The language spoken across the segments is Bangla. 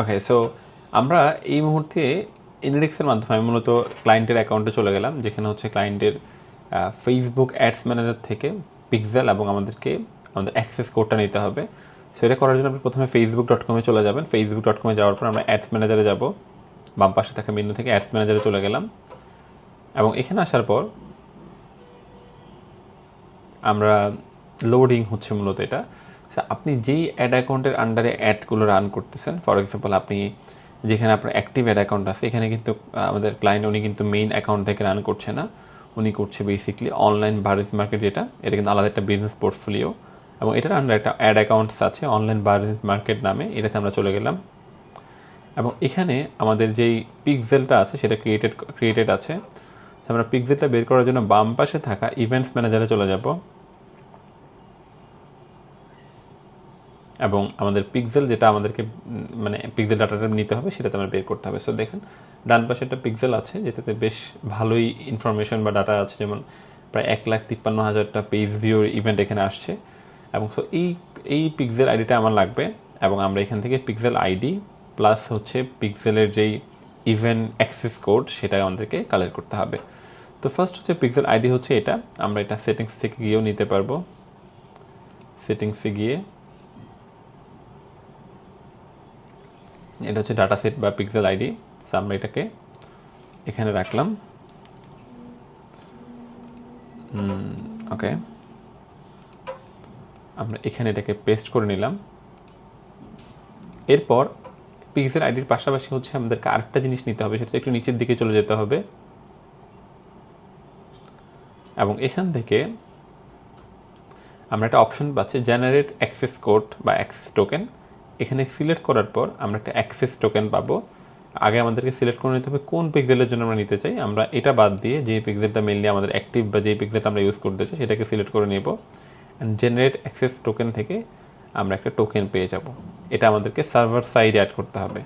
ওকে সো আমরা এই মুহূর্তে ইনডেক্সের মাধ্যমে আমি মূলত ক্লায়েন্টের অ্যাকাউন্টে চলে গেলাম, যেখানে হচ্ছে ক্লায়েন্টের ফেসবুক অ্যাডস ম্যানেজার থেকে পিক্সেল এবং আমাদেরকে, আমাদের অ্যাক্সেস কোডটা নিতে হবে। সো এটা করার জন্য আপনি প্রথমে ফেসবুক ডট কমে চলে যাবেন। ফেসবুক ডট কমে যাওয়ার পর আমরা অ্যাডস ম্যানেজারে যাব। বাম পাশে থাকা বিন্দু থেকে অ্যাডস ম্যানেজারে চলে গেলাম। এবং এখানে আসার পর আমরা লোডিং হচ্ছে মূলত এটা। আপনি যেই অ্যাড অ্যাকাউন্টের আন্ডারে অ্যাডগুলো রান করতেছেন ফর এক্সাম্পল আপনি যেখানে আপনার অ্যাক্টিভ অ্যাড অ্যাকাউন্ট আছে, এখানে কিন্তু আমাদের ক্লায়েন্ট উনি কিন্তু মেইন অ্যাকাউন্ট থেকে রান করছে না। উনি করছে বেসিকলি অনলাইন বারিস মার্কেট যেটা, এটা কিন্তু আলাদা একটা বিজনেস পোর্টফোলিও এবং এটার আন্ডার একটা অ্যাড অ্যাকাউন্টস আছে অনলাইন বারিস মার্কেট নামে, এটাতে আমরা চলে গেলাম। এবং এখানে আমাদের যেই পিকজেলটা আছে, সেটা ক্রিয়েটেড ক্রিয়েটেড আছে। আমরা পিকজেলটা বের করার জন্য বাম পাশে থাকা ইভেন্টস ম্যানেজারে চলে যাব। এবং আমাদের পিক্সেল যেটা আমাদেরকে মানে পিক্সেল ডাটাটা নিতে হবে, সেটাতে আমরা বের করতে হবে। সো দেখেন, ডান পাশে একটা পিক্সেল আছে, যেটাতে বেশ ভালোই ইনফরমেশন বা ডাটা আছে। যেমন, প্রায় এক লাখ তিপ্পান্ন হাজারটা পেজ ভিউর ইভেন্ট এখানে আসছে। এবং সো এই এই পিক্সেল আইডিটা আমার লাগবে। এবং আমরা এখান থেকে পিক্সেল আইডি প্লাস হচ্ছে পিক্সেলের যেই ইভেন্ট অ্যাক্সেস কোড সেটা আমাদেরকে কালেক্ট করতে হবে। তো ফার্স্ট হচ্ছে পিক্সেল আইডি হচ্ছে এটা। আমরা এটা সেটিংস থেকে গিয়েও নিতে পারব। সেটিংসে গিয়ে এটা হচ্ছে ডাটা সেট বা পিক্সেল আইডি সো আমরা এটাকে এখানে রাখলাম। ওকে আমরা এখানে এটাকে পেস্ট করে নিলাম। এরপর পিক্সেল আইডির পাশাপাশি হচ্ছে আমাদেরকে আরেকটা জিনিস নিতে হবে, সেটা একটু নিচের দিকে চলে যেতে হবে। এবং এখান থেকে আমরা একটা অপশন পাচ্ছি জেনারেট অ্যাক্সেস কোড বা অ্যাক্সেস টোকেন এখানে সিলেক্ট করার পর আমরা একটা অ্যাক্সেস টোকেন পাবো। আগে আমাদেরকে সিলেক্ট করে নিতে হবে কোন পিক্সেলের জন্য আমরা নিতে চাই। আমরা এটা বাদ দিয়ে যে পিক্সেলটা মেনলি আমাদের অ্যাক্টিভ বা যে পিক্সেলটা আমরা ইউজ করতে চাই সেটাকে সিলেক্ট করে নেব। অ্যান্ড জেনারেট অ্যাক্সেস টোকেন থেকে আমরা একটা টোকেন পেয়ে যাব। এটা আমাদেরকে সার্ভার সাইডে অ্যাড করতে হবে।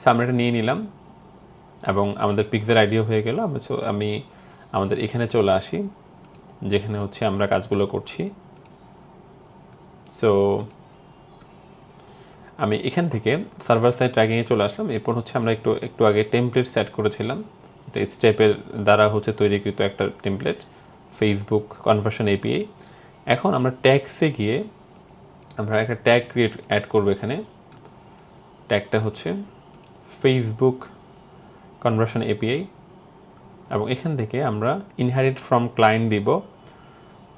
সো আমরা এটা নিয়ে নিলাম এবং আমাদের পিক্সেল আইডিও হয়ে গেল। আমি আমি আমাদের এখানে চলে আসি, যেখানে হচ্ছে আমরা কাজগুলো করছি। সো আমি এখান থেকে সার্ভার সাইড ট্র্যাকিংয়ে চলে আসলাম। এরপর হচ্ছে আমরা একটু একটু আগে টেমপ্লেট সেট করেছিলাম। এটা স্টেপের দ্বারা হচ্ছে তৈরিকৃত একটা টেমপ্লেট ফেসবুক কনভার্সন এপিআই এখন আমরা ট্যাক্সে গিয়ে আমরা একটা ট্যাগ ক্রিয়েট অ্যাড করব এখানে। ট্যাগটা হচ্ছে ফেসবুক কনভার্সন এপিআই এবং এখান থেকে আমরা ইনহারিট ফ্রম ক্লায়েন্ট দিব।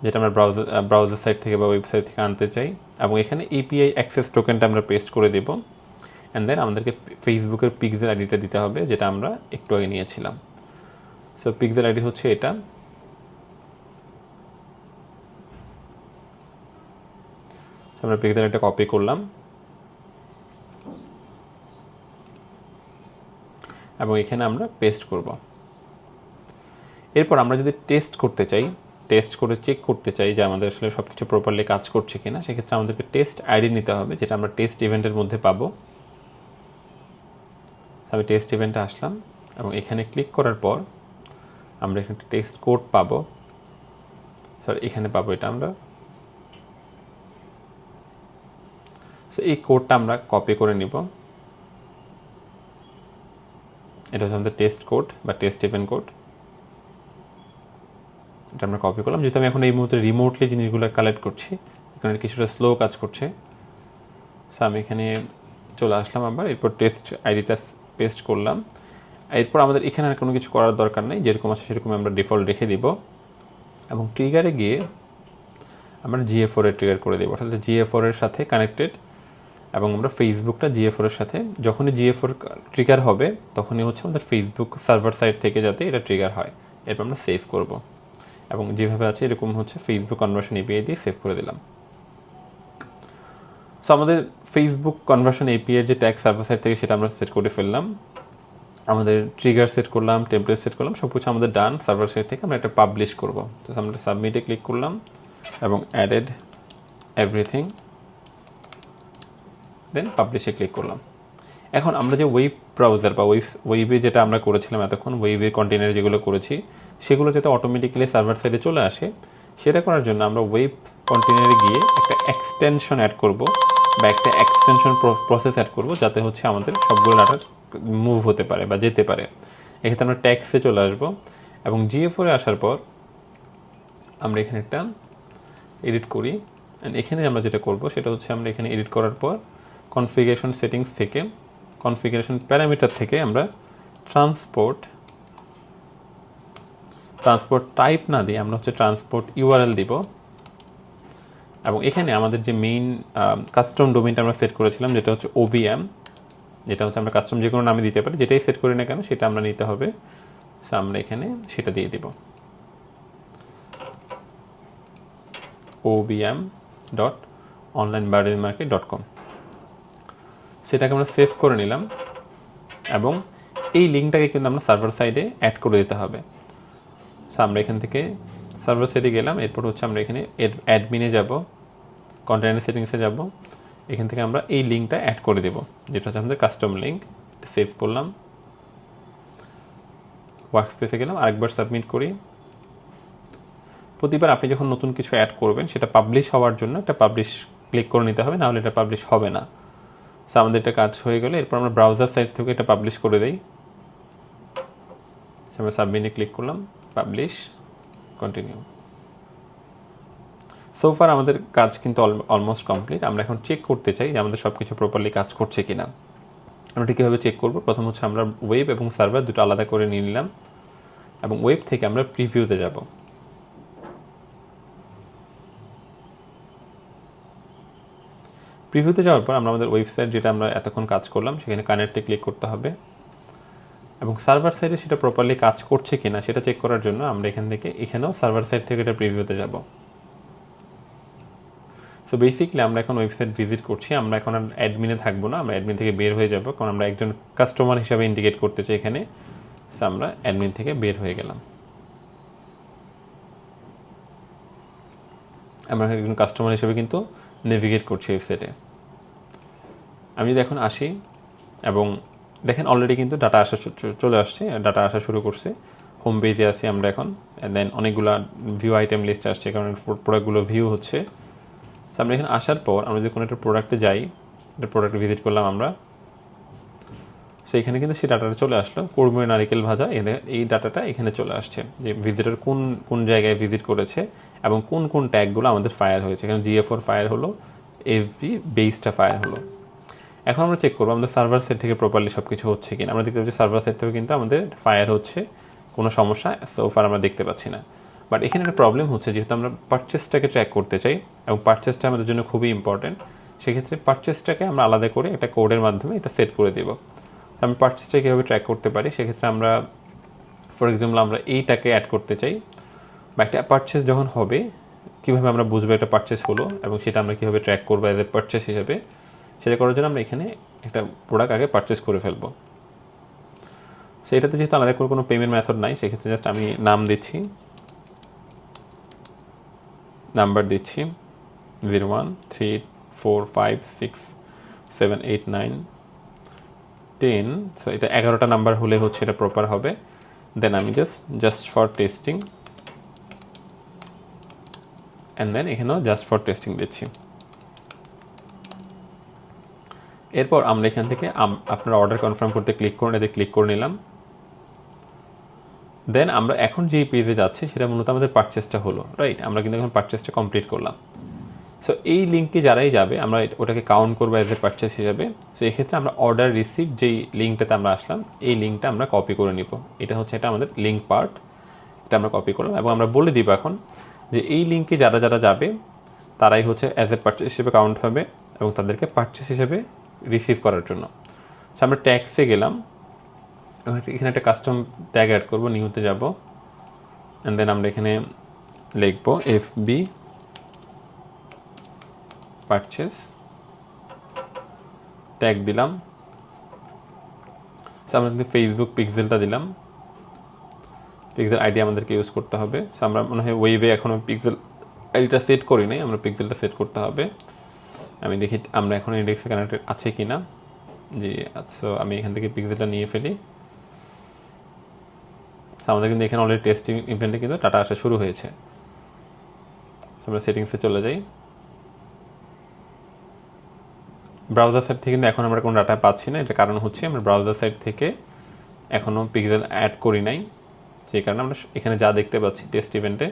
যেটা আমরা ব্রাউজার ব্রাউজার সাইট থেকে বা ওয়েবসাইট থেকে আনতে চাই। এবং এখানে এপিআই অ্যাক্সেস টোকেনটা আমরা পেস্ট করে দেব। অ্যান্ড দেন আমাদেরকে ফেসবুকের পিক্সেল আইডিটা দিতে হবে, যেটা আমরা একটু আগে নিয়েছিলাম। সো পিক্সেল আইডি হচ্ছে এটা। আমরা পিক্সেল আইডিটা কপি করলাম। এবং এখানে আমরা পেস্ট করব। এরপর আমরা যদি টেস্ট করতে চাই টেস্ট করে চেক করতে চাই যে আমাদের আসলে সব কিছু প্রপারলি কাজ করছে কিনা, সেক্ষেত্রে আমাদেরকে টেস্ট আইডি নিতে হবে, যেটা আমরা টেস্ট ইভেন্টের মধ্যে পাবো। আমি টেস্ট ইভেন্টে আসলাম এবং এখানে ক্লিক করার পর আমরা এখানে টেক্সট কোড পাবো। সরি এখানে পাবো এটা আমরা। সো এই কোডটা আমরা কপি করে নিব। এটা হচ্ছে আমাদের টেস্ট কোড বা টেস্ট ইভেন্ট কোড এটা আমরা কপি করলাম। যেহেতু আমি এখন এই মুহূর্তে রিমোটলি জিনিসগুলো কালেক্ট করছি, এখানে কিছুটা স্লো কাজ করছে। সো আমি এখানে চলে আসলাম আবার, এরপর টেস্ট আইডিটা পেস্ট করলাম। এরপর আমাদের এখানে আর কোনো কিছু করার দরকার নেই, যেরকম আছে সেরকম আমরা ডিফল্ট রেখে দিব। এবং ট্রিগারে গিয়ে আমরা জিএ ফোরের ট্রিগার করে দেবো, অর্থাৎ জিএ ফোরের সাথে কানেক্টেড এবং আমরা ফেসবুকটা জিএ ফোরের সাথে, যখনই জিএ ফোর ট্রিগার হবে, তখনই হচ্ছে আমাদের ফেসবুক সার্ভার সাইড থেকে যাতে এটা ট্রিগার হয়। এরপর আমরা সেভ করব। এবং যেভাবে আছে, এরকম হচ্ছে ফেসবুক কনভার্সন এপিআই দিয়ে সেভ করে দিলাম। সো আমাদের ফেসবুক কনভার্সন এপিআই যে ট্যাগ সার্ভার সাইড থেকে সেটা আমরা সেট করে ফেললাম। আমাদের ট্রিগার সেট করলাম টেমপ্লেট সেট করলাম সব কিছু আমাদের ডান সার্ভার সাইড থেকে আমরা একটা পাবলিশ করব। তো আমরা সাবমিটে ক্লিক করলাম এবং অ্যাডেড এভরিথিং দেন পাবলিশে ক্লিক করলাম। এখন আমরা যে ওয়েব ব্রাউজার বা ওয়েব ওয়েবে যেটা আমরা করেছিলাম এতক্ষণ ওয়েবের কন্টেনার যেগুলো করেছি সেগুলো যাতে অটোমেটিক্যালি সার্ভার সাইডে চলে আসে, সেটা করার জন্য আমরা ওয়েব কন্টেনারে গিয়ে একটা এক্সটেনশন অ্যাড করব বা একটা এক্সটেনশন প্রসেস অ্যাড করব, যাতে হচ্ছে আমাদের সবগুলো ডাটা মুভ হতে পারে বা যেতে পারে। এক্ষেত্রে আমরা ট্যাক্সে চলে আসব এবং জিএফওরে আসার পর আমরা এখানে একটা এডিট করি অ্যান্ড এখানে আমরা যেটা করব, সেটা হচ্ছে আমরা এখানে এডিট করার পর কনফিগারেশন সেটিংস থেকে কনফিগারেশন প্যারামিটার থেকে আমরা ট্রান্সপোর্ট ট্রান্সপোর্ট টাইপ না দিয়ে আমরা হচ্ছে ট্রান্সপোর্ট ইউআরএল দিব। এবং এখানে আমাদের যে মেইন কাস্টম ডোমেনটা আমরা সেট করেছিলাম যেটা হচ্ছে ওবিএম যেটা হচ্ছে আমরা কাস্টম যে কোনো নামে দিতে পারি, যেটাই সেট করি না কেন সেটা আমরা নিতে হবে। সো আমরা এখানে সেটা দিয়ে দিব। ওবিএম ডট অনলাইন বায়োডেমি মার্কেট ডট কম সেটাকে আমরা সেভ করে নিলাম এবং এই লিঙ্কটাকে কিন্তু আমরা সার্ভার সাইডে অ্যাড করে দিতে হবে। সো আমরা এখান থেকে সার্ভার সাইডে গেলাম, এরপর হচ্ছে আমরা এখানে অ্যাডমিনে যাব কন্টেনার সেটিংসে যাব। এখান থেকে আমরা এই লিঙ্কটা অ্যাড করে দেব, যেটা হচ্ছে আমাদের কাস্টম লিঙ্ক সেভ করলাম। ওয়ার্ক স্পেসে গেলাম, আরেকবার সাবমিট করি। প্রতিবার আপনি যখন নতুন কিছু অ্যাড করবেন, সেটা পাবলিশ হওয়ার জন্য একটা পাবলিশ ক্লিক করে নিতে হবে, নাহলে এটা পাবলিশ হবে না। সো আমাদের এটা কাজ হয়ে গেলে, এরপর আমরা ব্রাউজার সাইট থেকে এটা পাবলিশ করে দিই। আমরা সাবমিটে ক্লিক করলাম। পাবলিশ কন্টিনিউ সোফার আমাদের কাজ কিন্তু অলমোস্ট কমপ্লিট আমরা এখন চেক করতে চাই যে আমাদের সব কিছু প্রপারলি কাজ করছে কিনা। আমরা কীভাবে চেক করব। প্রথম হচ্ছে আমরা ওয়েব এবং সার্ভার দুটো আলাদা করে নিয়ে নিলাম এবং ওয়েব থেকে আমরা প্রিভিউতে যাব। প্রিভিউতে যাওয়ার পর আমরা আমাদের ওয়েবসাইট যেটা আমরা এতক্ষণ কাজ করলাম, সেখানে কানেক্টে ক্লিক করতে হবে। এবং সার্ভার সাইডে সেটা প্রপারলি কাজ করছে কিনা সেটা চেক করার জন্য আমরা এখান থেকে এখানেও সার্ভার সাইড থেকে এটা প্রিভিউতে যাব। সো বেসিকলি আমরা এখন ওয়েবসাইট ভিজিট করছি, আমরা এখন আর অ্যাডমিনে থাকব না, আমরা অ্যাডমিন থেকে বের হয়ে যাব, কারণ আমরা একজন কাস্টমার হিসাবে ইন্ডিকেট করতে চাই এখানে। সো আমরা অ্যাডমিন থেকে বের হয়ে গেলাম। আমরা একজন কাস্টমার হিসেবে কিন্তু নেভিগেট করছি ওয়েবসাইটে আমি যদি এখন আসি, এবং দেখেন অলরেডি কিন্তু ডাটা আসা চলে আসছে ডাটা আসা শুরু করছে। হোম পেজে আছি আমরা এখন দেন অনেকগুলো ভিউ আইটেম লিস্ট আসছে, কারণ প্রোডাক্টগুলো ভিউ হচ্ছে। সো আমরা এখানে আসার পর আমরা যদি কোনো একটা প্রোডাক্টে যাই, একটা প্রোডাক্ট ভিজিট করলাম আমরা সেইখানে কিন্তু সেই ডাটাটা চলে আসলো, কর্মীয় নারিকেল ভাজা এই ডাটাটা এখানে চলে আসছে, যে ভিজিটার কোন কোন জায়গায় ভিজিট করেছে এবং কোন কোন ট্যাগগুলো আমাদের ফায়ার হয়েছে। এখানে জিএফওর ফায়ার হলো এফবি বেসটা ফায়ার হলো। এখন আমরা চেক করব আমাদের সার্ভার সেট থেকে প্রপারলি সব কিছু হচ্ছে কিনা। আমরা দেখতে পাচ্ছি সার্ভার সেট থেকে কিন্তু আমাদের ফায়ার হচ্ছে, কোনো সমস্যা সোফার আমরা দেখতে পাচ্ছি না। বাট এখানে একটা প্রবলেম হচ্ছে, যেহেতু আমরা পারচেসটাকে ট্র্যাক করতে চাই এবং পারচেসটা আমাদের জন্য খুবই ইম্পর্টেন্ট সেক্ষেত্রে পারচেসটাকে আমরা আলাদা করে একটা কোডের মাধ্যমে এটা সেট করে দেবো। আমি পারচেসটা কীভাবে ট্র্যাক করতে পারি, সেক্ষেত্রে আমরা ফর এক্সাম্পল আমরা এইটাকে অ্যাড করতে চাই। বা একটা পারচেস যখন হবে, কীভাবে আমরা বুঝব একটা পারচেস হলো এবং সেটা আমরা কীভাবে ট্র্যাক করব অ্যাজ এ পারচেস হিসেবে? সেটা করার জন্য আমরা এখানে একটা প্রোডাক্ট আগে পারচেস করে ফেলব। সেটাতে যেহেতু আলাদা করে কোনো পেমেন্ট মেথড নাই, সেক্ষেত্রে জাস্ট আমি নাম দিচ্ছি। নাম্বার দিচ্ছি। Zero one three four five six seven eight nine ten so এটা এগারোটা নাম্বার হলে হচ্ছে এটা প্রপার হবে। দেন আমি just just for testing and then এখানেও জাস্ট ফর টেস্টিং দিচ্ছি। এরপর আমরা এখান থেকে আপনার অর্ডার কনফার্ম করতে ক্লিক করুন, এতে ক্লিক করে নিলাম। দেন আমরা এখন যেই পেজে যাচ্ছি, সেটা মূলত আমাদের পারচেসটা হলো রাইট আমরা কিন্তু এখন পারচেসটা কমপ্লিট করলাম। সো এই লিঙ্কে যারাই যাবে, আমরা ওটাকে কাউন্ট করব অ্যাজ এ পারচেস হিসাবে। সো এক্ষেত্রে আমরা অর্ডার রিসিভ যেই লিঙ্কটাতে আমরা আসলাম, এই লিঙ্কটা আমরা কপি করে নিব। এটা হচ্ছে এটা আমাদের লিঙ্ক পার্ট এটা আমরা কপি করলাম এবং আমরা বলে দিব এখন যে এই লিঙ্কে যারা যারা যাবে, তারাই হচ্ছে অ্যাজ এ পারচেস হিসেবে কাউন্ট হবে এবং তাদেরকে পারচেস হিসেবে রিসিভ করার জন্য। সো আমরা ট্যাক্সে গেলাম। এখানে একটা কাস্টম ট্যাগ অ্যাড করব নিউতে যাব। অ্যান্ড দেন আমরা এখানে লিখব এফ বি পারচেস ট্যাগ দিলাম। সো আমরা ফেসবুক পিক্সেলটা দিলাম। পিক্সেল আইডি আমাদেরকে ইউজ করতে হবে। সো আমরা মনে হয় ওয়েবে এখনও পিক্সেল আইডিটা সেট করি নাই, আমরা পিক্সেলটা সেট করতে হবে। আমি দেখি আমরা এখন ইন্ডেক্সে কানেক্টেড আছে কি না জি আচ্ছা আমি এখান থেকে পিক্সেলটা নিয়ে ফেলি। আমাদের কিন্তু এখানে অলরেডি টেস্টিং ইভেন্টে কিন্তু টাটা আসা শুরু হয়েছে। আমরা সেটিংসে চলে যাই। ব্রাউজার সাইট থেকে কিন্তু এখন আমরা কোনো ডাটা পাচ্ছি না। এটা কারণ হচ্ছে আমরা ব্রাউজার সাইট থেকে এখনও পিক্সেল অ্যাড করি নাই। সেই কারণে আমরা এখানে যা দেখতে পাচ্ছি টেস্ট ইভেন্টে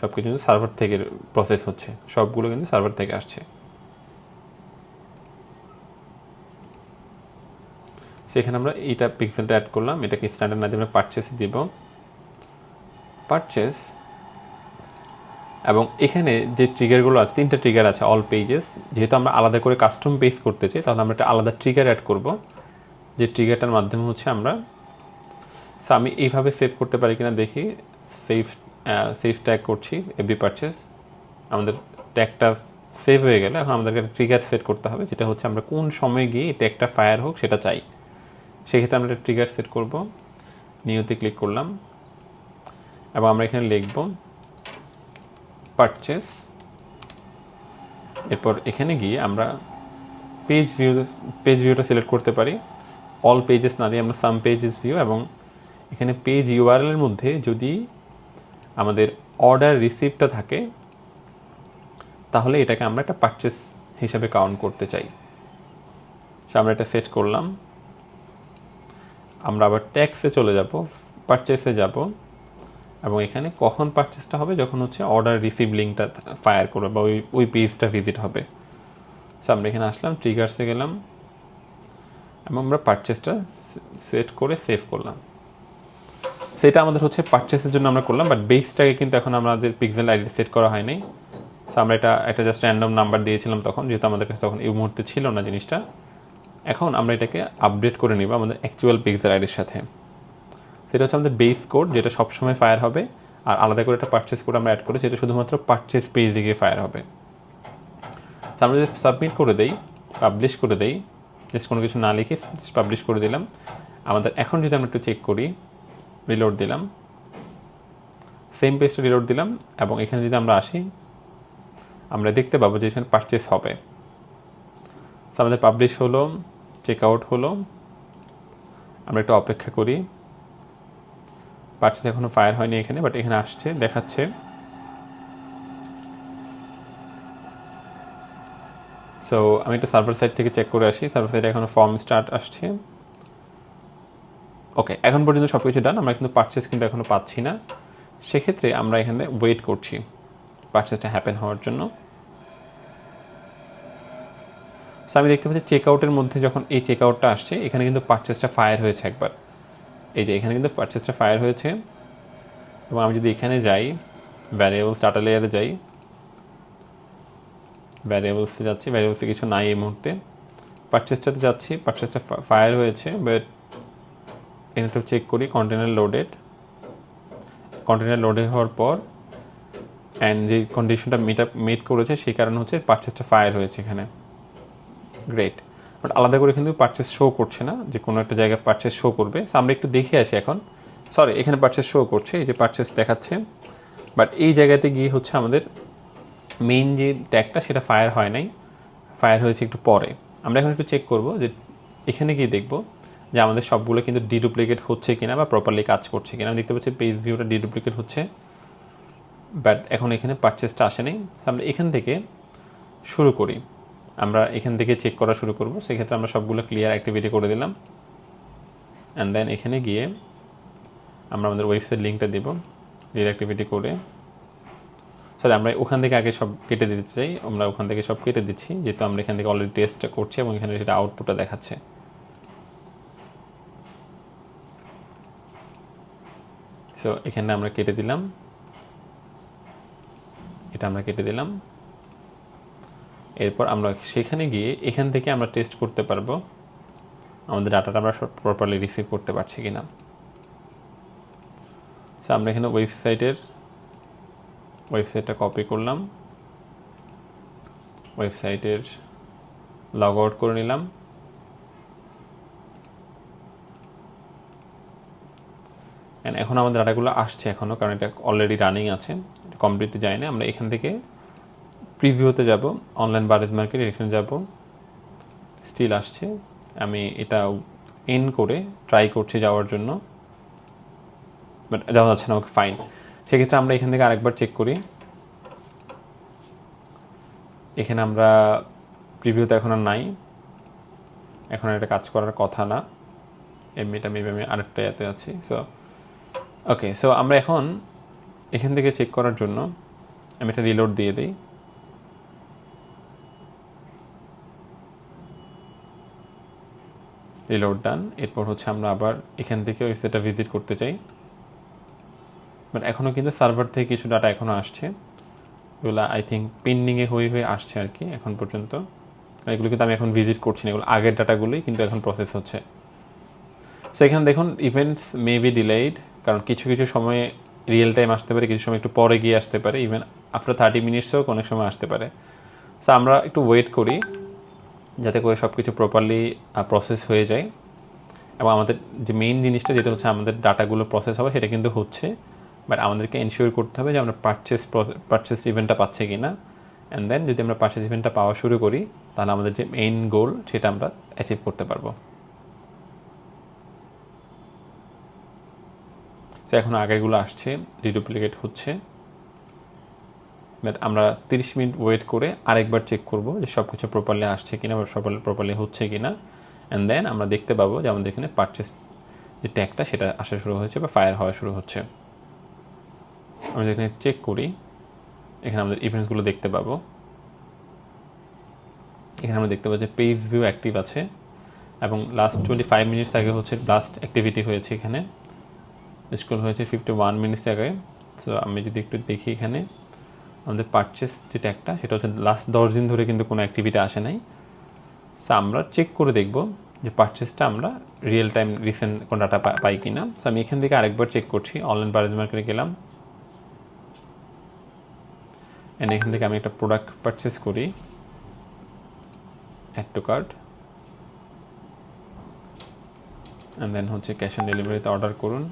সব কিছু কিন্তু সার্ভার থেকে প্রসেস হচ্ছে। সবগুলো কিন্তু সার্ভার থেকে আসছে। সেখানে আমরা এইটা পিক্সেলটা অ্যাড করলাম, এটাকে স্ট্যান্ডার্ড না দিয়ে আমরা পারচেসে দিব। পারচেস এবং এখানে যে ট্রিগারগুলো আছে, তিনটা ট্রিগার আছে অল পেজেস যেহেতু আমরা আলাদা করে কাস্টম পেজ করতে চাই, তাহলে আমরা একটা আলাদা ট্রিগার অ্যাড করব। যে ট্রিগারটার মাধ্যমে হচ্ছে আমরা সো আমি এইভাবে সেভ করতে পারি কিনা দেখি। সেভ সেভ ট্যাগ করছি এভরি পারচেস আমাদের ট্যাগটা সেভ হয়ে গেলে, এখন আমাদেরকে ট্রিগার সেট করতে হবে, যেটা হচ্ছে আমরা কোন সময় গিয়ে ট্যাগটা ফায়ার হোক, সেটা চাই। সেক্ষেত্রে আমরা একটা ট্রিগার সেট করব। নিউতে ক্লিক করলাম। এবং আমরা এখানে লিখব পারচেস এরপর এখানে গিয়ে আমরা পেজ ভিউ পেজ ভিউটা সিলেক্ট করতে পারি। অল পেজেস না দিয়ে আমরা সাম পেজেস ভিউ এবং এখানে পেজ ইউআরএলের মধ্যে যদি আমাদের অর্ডার রিসিপ্টটা থাকে, তাহলে এটাকে আমরা একটা পারচেস হিসাবে কাউন্ট করতে চাই। সো আমরা এটা সেট করলাম। আমরা আবার ট্যাক্সে চলে যাব পারচেসে যাব, এবং এখানে কখন পারচেসটা হবে? যখন হচ্ছে অর্ডার রিসিভ লিঙ্কটা ফায়ার করবে বা ওই ওই পেজটা ভিজিট হবে। সো আমরা এখানে আসলাম ট্রিগার্সে গেলাম, এবং আমরা পারচেসটা সেট করে সেভ করলাম। সেটা আমাদের হচ্ছে পারচেসের জন্য আমরা করলাম বাট বেসটাকে কিন্তু এখন আমাদের পিক্সেল আইডি সেট করা হয়নি সো আমরা এটা একটা জাস্ট র্যান্ডম নাম্বার দিয়েছিলাম তখন, যেহেতু আমাদের কাছে তখন এই মুহূর্তে ছিল না জিনিসটা। এখন আমরা এটাকে আপডেট করে নিব আমাদের অ্যাকচুয়াল পিক্সেল আইডির সাথে। সেটা হচ্ছে আমাদের বেস কোড যেটা সবসময় ফায়ার হবে, আর আলাদা করে একটা পারচেস কোড আমরা অ্যাড করি সেটা শুধুমাত্র পারচেস পেজে গিয়ে ফায়ার হবে। আমরা যদি সাবমিট করে দেই পাবলিশ করে দেই জাস্ট কোনো কিছু না লিখে পাবলিশ করে দিলাম। আমাদের এখন যদি আমরা একটু চেক করি রিলোড দিলাম। সেম পেজটা রিলোড দিলাম, এবং এখানে যদি আমরা আসি, আমরা দেখতে পাবো যে এখানে পারচেস হবে। আমাদের পাবলিশ হলো চেক আউট হলো। আমরা একটু অপেক্ষা করি। পারচেস এখনও ফায়ার হয়নি এখানে বাট এখানে আসছে, দেখাচ্ছে। সো আমি একটু সার্ভার সাইড থেকে চেক করে আসি। সার্ভার সাইডে এখনও ফর্ম স্টার্ট আসছে। ওকে এখন পর্যন্ত সব কিছু ডান আমরা কিন্তু পারচেস কিন্তু এখনও পাচ্ছি না। সেক্ষেত্রে আমরা এখানে ওয়েট করছি। পারচেসটা হ্যাপেন হওয়ার জন্য। সো আমি দেখতে পাচ্ছি চেক আউটের মধ্যে যখন এই চেক আউটটা আসছে, এখানে কিন্তু পারচেসটা ফায়ার হয়েছে একবার। এই যে, এখানে কিন্তু পারচেসটা ফায়ার হয়েছে। এবং আমি যদি এখানে যাই ভ্যারিয়েবলস ডাটা লেয়ারে যাই ভ্যারিয়েবলসে যাচ্ছি ভ্যারিয়েবলসে কিছু নাই এই মুহূর্তে। পারচেসটাতে যাচ্ছি পারচেসটা ফায়ার হয়েছে বাট এখানে একটু চেক করি কন্টেনার লোডেড কন্টেনার লোডেড হওয়ার পর অ্যান্ড যে কন্ডিশনটা মিট আপ মিট করেছে, সেই কারণে হচ্ছে পারচেসটা ফায়ার হয়েছে এখানে। গ্রেট বাট আলাদা করে কিন্তু পারচেস শো করছে না, যে কোনো একটা জায়গায় পারচেস শো করবে। সো আমরা একটু দেখে আসি এখন। সরি এখানে পারচেস শো করছে, এই যে পারচেস দেখাচ্ছে। বাট এই জায়গাতে গিয়ে হচ্ছে আমাদের মেইন যে ট্যাগটা সেটা ফায়ার হয় নাই। ফায়ার হয়েছে একটু পরে। আমরা এখন একটু চেক করব যে এখানে গিয়ে দেখব যে আমাদের সবগুলো কিন্তু ডিডুপ্লিকেট হচ্ছে কিনা বা প্রপারলি কাজ করছে কিনা। আমি দেখতে পাচ্ছি পেজ ভিউটা ডিডুপ্লিকেট হচ্ছে বাট এখন এখানে পারচেসটা আসেনি আমরা এখান থেকে শুরু করি। আমরা এখান থেকে চেক করা শুরু করব। সেক্ষেত্রে আমরা সবগুলো ক্লিয়ার অ্যাক্টিভিটি করে দিলাম। অ্যান্ড দেন এখানে গিয়ে আমরা আমাদের ওয়েবসাইট লিঙ্কটা দেব ক্লিয়ার অ্যাক্টিভিটি করে। সরি আমরা ওখান থেকে আগে সব কেটে দিতে চাই। আমরা ওখান থেকে সব কেটে দিচ্ছি, যেহেতু আমরা এখান থেকে অলরেডি টেস্টটা করছি এবং এখানে সেটা আউটপুটটা দেখাচ্ছে। সো এখানে আমরা কেটে দিলাম। এটা আমরা কেটে দিলাম। এরপর আমরা সেখানে গিয়ে এখান থেকে আমরা টেস্ট করতে পারব আমাদের ডাটাটা আমরা প্রপারলি রিসিভ করতে পারছি কিনা। সো আমরা এখানে ওয়েবসাইটের ওয়েবসাইটটা কপি করলাম। ওয়েবসাইটের লগ আউট করে নিলাম। এখন আমাদের ডাটাগুলো আসছে এখনও কারণ এটা অলরেডি রানিং আছে কমপ্লিটলি যায় না আমরা এখান থেকে প্রিভিউতে যাব অনলাইন বারেজ মার্কেট এখানে যাব। স্টিল আসছে। আমি এটা এন করে ট্রাই করছি যাওয়ার জন্য। বাট যাওয়া যাচ্ছে না, ওকে ফাইন সেক্ষেত্রে আমরা এখান থেকে আরেকবার চেক করি। এখানে আমরা প্রিভিউতে এখন আর নাই। এখন আর এটা কাজ করার কথা না। এমনিটা মেবি আমি আরেকটা ইয়াতে আছি। সো ওকে সো আমরা এখন এখান থেকে চেক করার জন্য আমি এটা রিলোড দিয়ে দিই। রিলোড ডান এরপর হচ্ছে আমরা আবার এখান থেকে ওয়েবসাইটটা ভিজিট করতে চাই। বাট এখনও কিন্তু সার্ভার থেকে কিছু ডাটা এখনও আসছে। এগুলো আই থিঙ্ক পেন্ডিংয়ে হয়ে হয়ে আসছে আর কি, এখন পর্যন্ত। এগুলো কিন্তু আমি এখন ভিজিট করছি না, এগুলো আগের ডাটাগুলোই কিন্তু এখন প্রসেস হচ্ছে। সো এখানে দেখুন ইভেন্টস মে বি ডিলেইড কারণ কিছু কিছু সময়ে রিয়েল টাইম আসতে পারে, কিছু সময় একটু পরে গিয়ে আসতে পারে ইভেন আফটার থার্টি মিনিটসেও অনেক সময় আসতে পারে। সো আমরা একটু ওয়েট করি। যাতে করে সব কিছু প্রপারলি প্রসেস হয়ে যায়। এবং আমাদের যে মেইন জিনিসটা যেটা হচ্ছে আমাদের ডাটাগুলো প্রসেস হবে, সেটা কিন্তু হচ্ছে বাট আমাদেরকে এনশিওর করতে হবে যে আমরা পারচেস পারচেস ইভেন্টটা পাচ্ছি কি না অ্যান্ড দেন যদি আমরা পারচেস ইভেন্টটা পাওয়া শুরু করি, তাহলে আমাদের যে মেইন গোল সেটা আমরা অ্যাচিভ করতে পারব। সো এখন আগেরগুলো আসছে রিডুপ্লিকেট হচ্ছে। বাট আমরা তিরিশ মিনিট ওয়েট করে আরেকবার চেক করব যে সব কিছু প্রপারলি আসছে কিনা বা সব প্রপারলি হচ্ছে কিনা। অ্যান্ড দেন আমরা দেখতে পাবো যে আমাদের এখানে পারচেস যে ট্যাগটা সেটা আসা শুরু হয়েছে বা ফায়ার হওয়া শুরু হচ্ছে। আমরা যেখানে চেক করি, এখানে আমাদের ইভেন্টসগুলো দেখতে পাবো। এখানে আমরা দেখতে পাবো যে পেজ ভিউ অ্যাক্টিভ আছে এবং লাস্ট টোয়েন্টি ফাইভ মিনিটস আগে হচ্ছে লাস্ট অ্যাক্টিভিটি হয়েছে এখানে। স্কুল হয়েছে ফিফটি ওয়ান মিনিটস আগে। সো আমি যদি একটু দেখি এখানে। আমাদের পারচেস যে ট্যাগটা সেটা হচ্ছে লাস্ট দশ দিন ধরে কিন্তু কোনো অ্যাক্টিভিটি আসে নাই। সো আমরা চেক করে দেখব যে পারচেসটা আমরা রিয়েল টাইম রিসেন্ট কোনো ডাটা পাই কি না সো আমি এখান থেকে আরেকবার চেক করছি অনলাইন বারেজ মার্কেটে গেলাম। অ্যান্ড এখান থেকে আমি একটা প্রোডাক্ট পারচেস করি। Add to cart and then হচ্ছে ক্যাশ অন ডেলিভারিতে অর্ডার করুন।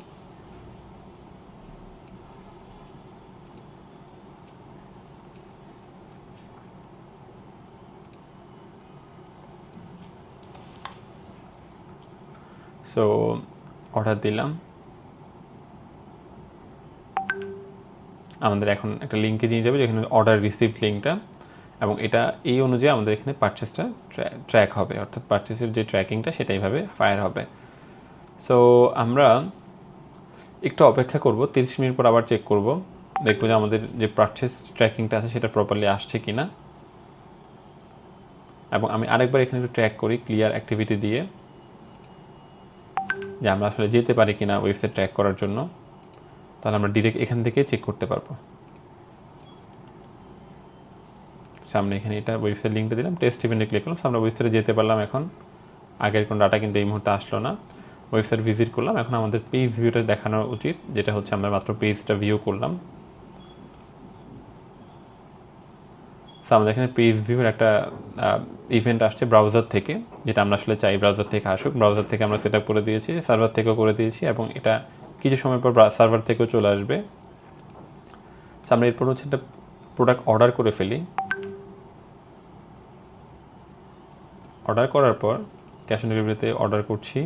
সো অর্ডার দিলাম। আমাদের এখন একটা লিঙ্কে দিয়ে যাবে, যেখানে অর্ডার রিসিভ লিঙ্কটা এবং এটা এই অনুযায়ী আমাদের এখানে পারচেসটা ট্র্যাক হবে। অর্থাৎ পারচেসের যে ট্র্যাকিংটা সেটাইভাবে ফায়ার হবে। সো আমরা একটু অপেক্ষা করব। তিরিশ মিনিট পর আবার চেক করব। দেখব যে আমাদের যে পারচেস ট্র্যাকিংটা আছে, সেটা প্রপারলি আসছে কি না এবং আমি আরেকবার এখানে একটু ট্র্যাক করি ক্লিয়ার অ্যাক্টিভিটি দিয়ে। যে আমরা আসলে যেতে পারি কিনা ওয়েবসাইট ট্র্যাক করার জন্য, তাহলে আমরা ডিরেক্ট এখান থেকে চেক করতে পারব। সামনে এখানে এটা ওয়েবসাইট লিঙ্কটা দিলাম টেস্ট ইভেন্টে ক্লিক করলাম, আমরা ওয়েবসাইটে যেতে পারলাম এখন। আগের কোনো ডাটা কিন্তু এই মুহূর্তে আসলো না। ওয়েবসাইট ভিজিট করলাম, এখন আমাদের পেজ ভিউটা দেখানো উচিত, যেটা হচ্ছে আমরা মাত্র পেজটা ভিউ করলাম। সো আমাদের এখানে পেজ ভিউর একটা ইভেন্ট আসছে ব্রাউজার থেকে, যেটা আমরা আসলে চাই ব্রাউজার থেকে আসুক। ব্রাউজার থেকে আমরা সেট করে দিয়েছি সার্ভার থেকেও করে দিয়েছি এবং এটা কিছু সময় পর সার্ভার থেকেও চলে আসবে। সো আমরা এরপর হচ্ছে একটা প্রোডাক্ট অর্ডার করে ফেলি। অর্ডার করার পর ক্যাশ অন ডেলিভারিতে অর্ডার করছি।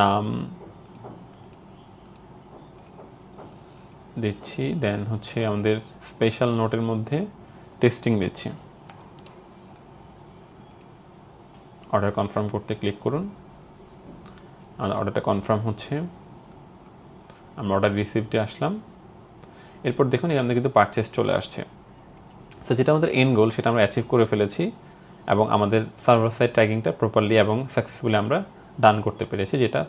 নাম দিচ্ছি দেন হচ্ছে আমাদের স্পেশাল নোটের মধ্যে টেস্টিং দিচ্ছি। অর্ডার কনফার্ম করতে ক্লিক করুন। অর্ডারটা কনফার্ম হচ্ছে। আমরা অর্ডার রিসিভটে আসলাম। এরপর দেখুন এখান থেকে কিন্তু পারচেস চলে আসছে। তো যেটা আমাদের এন গোল সেটা আমরা অ্যাচিভ করে ফেলেছি এবং আমাদের সার্ভার সাইড ট্র্যাকিংটা প্রপারলি এবং সাকসেসফুলি আমরা ডান করতে পেরেছি, যেটা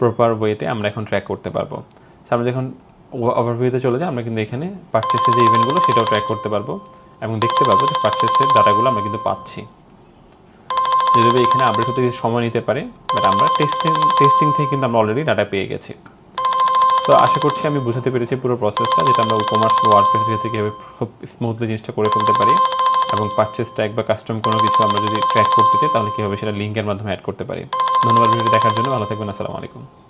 প্রপার ওয়েতে আমরা এখন ট্র্যাক করতে পারব। আমরা যখন ওভারভিউতে চলে যাই আমরা কিন্তু এখানে পারচেসের যে ইভেন্টগুলো সেটাও ট্র্যাক করতে পারব এবং দেখতে পাবো যে পারচেসের ডাটাগুলো আমরা কিন্তু পাচ্ছি। যদিও এখানে আপডেট হতে সময় নিতে পারে বাট আমরা টেস্টিং টেস্টিং থেকে কিন্তু আমরা অলরেডি ডাটা পেয়ে গেছি। তো আশা করছি আমি বুঝাতে পেরেছি পুরো প্রসেসটা যেটা আমরা কমার্স ওয়ার্ডপ্রেসের ক্ষেত্রে কীভাবে খুব স্মুথলি জিনিসটা করে ফেলতে পারি এবং পারচেস ট্র্যাক বা কাস্টম কোনো কিছু আমরা যদি ট্র্যাক করতে চাই, তাহলে কীভাবে সেটা লিঙ্কের মাধ্যমে অ্যাড করতে পারি। ধন্যবাদ ভিডিও দেখার জন্য, ভালো থাকবেন, আসসালামু আলাইকুম।